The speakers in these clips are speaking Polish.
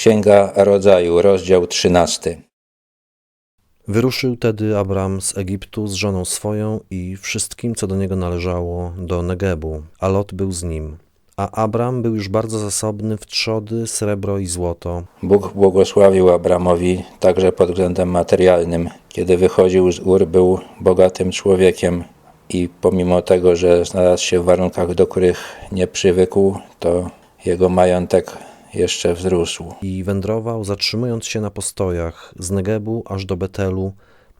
Księga Rodzaju, rozdział 13. Wyruszył tedy Abram z Egiptu z żoną swoją i wszystkim, co do niego należało, do Negebu, a Lot był z nim. A Abram był już bardzo zasobny w trzody, srebro i złoto. Bóg błogosławił Abramowi także pod względem materialnym. Kiedy wychodził z Ur, był bogatym człowiekiem i pomimo tego, że znalazł się w warunkach, do których nie przywykł, to jego majątek jeszcze wzrósł. I wędrował, zatrzymując się na postojach, z Negebu aż do Betelu,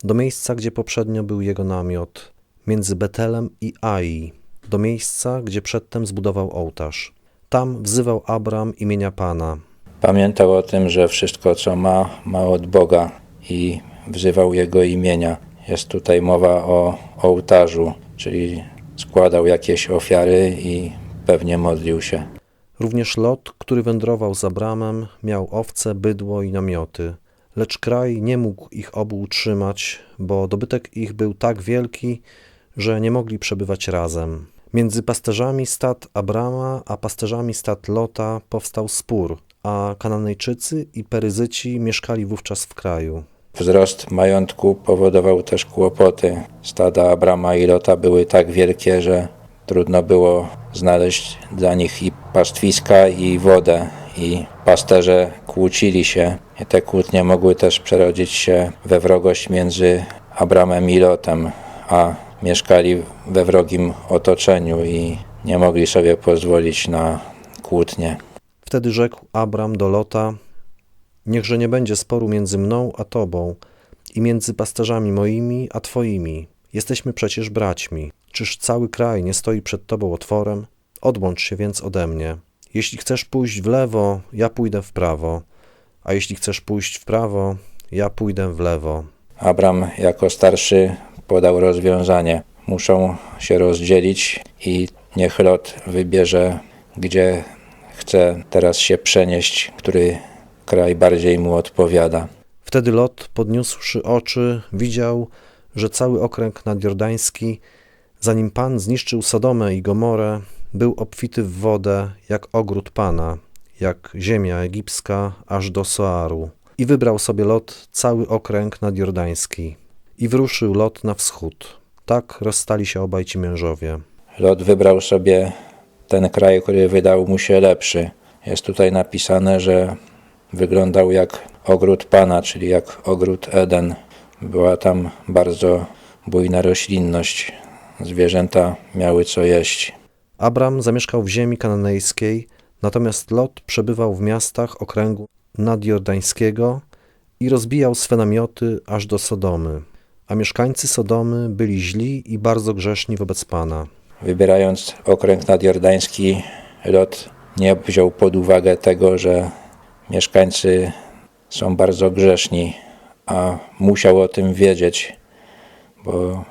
do miejsca, gdzie poprzednio był jego namiot, między Betelem i Ai, do miejsca, gdzie przedtem zbudował ołtarz. Tam wzywał Abram imienia Pana. Pamiętał o tym, że wszystko co ma, ma od Boga i wzywał Jego imienia. Jest tutaj mowa o ołtarzu, czyli składał jakieś ofiary i pewnie modlił się. Również Lot, który wędrował z Abramem, miał owce, bydło i namioty. Lecz kraj nie mógł ich obu utrzymać, bo dobytek ich był tak wielki, że nie mogli przebywać razem. Między pasterzami stad Abrama a pasterzami stad Lota powstał spór, a Kananejczycy i Peryzyci mieszkali wówczas w kraju. Wzrost majątku powodował też kłopoty. Stada Abrama i Lota były tak wielkie, że trudno było znaleźć dla nich i pastwiska, i wodę. I pasterze kłócili się. I te kłótnie mogły też przerodzić się we wrogość między Abramem i Lotem, a mieszkali we wrogim otoczeniu i nie mogli sobie pozwolić na kłótnie. Wtedy rzekł Abram do Lota: Niechże nie będzie sporu między mną a tobą i między pasterzami moimi a twoimi. Jesteśmy przecież braćmi. Czyż cały kraj nie stoi przed tobą otworem? Odłącz się więc ode mnie. Jeśli chcesz pójść w lewo, ja pójdę w prawo, a jeśli chcesz pójść w prawo, ja pójdę w lewo. Abram jako starszy podał rozwiązanie. Muszą się rozdzielić i niech Lot wybierze, gdzie chce teraz się przenieść, który kraj bardziej mu odpowiada. Wtedy Lot, podniósłszy oczy, widział, że cały okręg nadjordański, zanim Pan zniszczył Sodomę i Gomorę, był obfity w wodę jak ogród Pana, jak ziemia egipska aż do Soaru. I wybrał sobie Lot cały okręg nadjordański. I wyruszył Lot na wschód. Tak rozstali się obaj ci mężowie. Lot wybrał sobie ten kraj, który wydał mu się lepszy. Jest tutaj napisane, że wyglądał jak ogród Pana, czyli jak ogród Eden. Była tam bardzo bujna roślinność. Zwierzęta miały co jeść. Abram zamieszkał w ziemi kananejskiej, natomiast Lot przebywał w miastach okręgu nadjordańskiego i rozbijał swe namioty aż do Sodomy. A mieszkańcy Sodomy byli źli i bardzo grzeszni wobec Pana. Wybierając okręg nadjordański, Lot nie wziął pod uwagę tego, że mieszkańcy są bardzo grzeszni, a musiał o tym wiedzieć, bo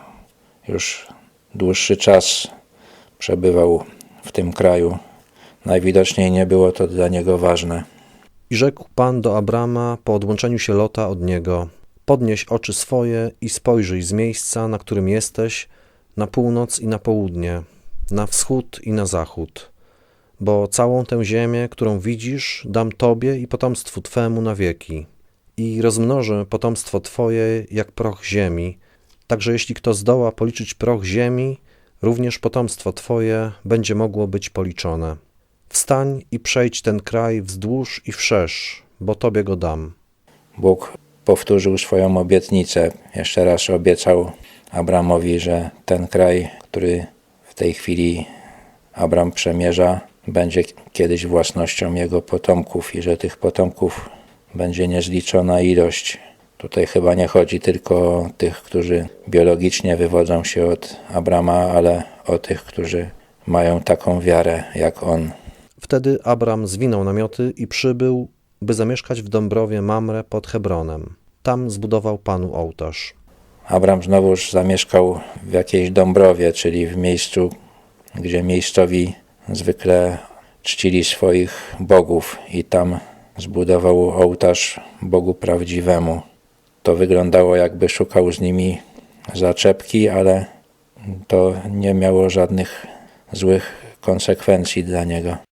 już dłuższy czas przebywał w tym kraju. Najwidoczniej nie było to dla niego ważne. I rzekł Pan do Abrama po odłączeniu się Lota od niego: Podnieś oczy swoje i spojrzyj z miejsca, na którym jesteś, na północ i na południe, na wschód i na zachód. Bo całą tę ziemię, którą widzisz, dam Tobie i potomstwu Twemu na wieki. I rozmnożę potomstwo Twoje jak proch ziemi, także jeśli kto zdoła policzyć proch ziemi, również potomstwo Twoje będzie mogło być policzone. Wstań i przejdź ten kraj wzdłuż i wszerz, bo Tobie go dam. Bóg powtórzył swoją obietnicę. Jeszcze raz obiecał Abramowi, że ten kraj, który w tej chwili Abram przemierza, będzie kiedyś własnością jego potomków i że tych potomków będzie niezliczona ilość. Tutaj chyba nie chodzi tylko o tych, którzy biologicznie wywodzą się od Abrama, ale o tych, którzy mają taką wiarę jak on. Wtedy Abram zwinął namioty i przybył, by zamieszkać w Dąbrowie Mamre pod Hebronem. Tam zbudował Panu ołtarz. Abram znowuż zamieszkał w jakiejś Dąbrowie, czyli w miejscu, gdzie miejscowi zwykle czcili swoich bogów i tam zbudował ołtarz Bogu prawdziwemu. To wyglądało jakby szukał z nimi zaczepki, ale to nie miało żadnych złych konsekwencji dla niego.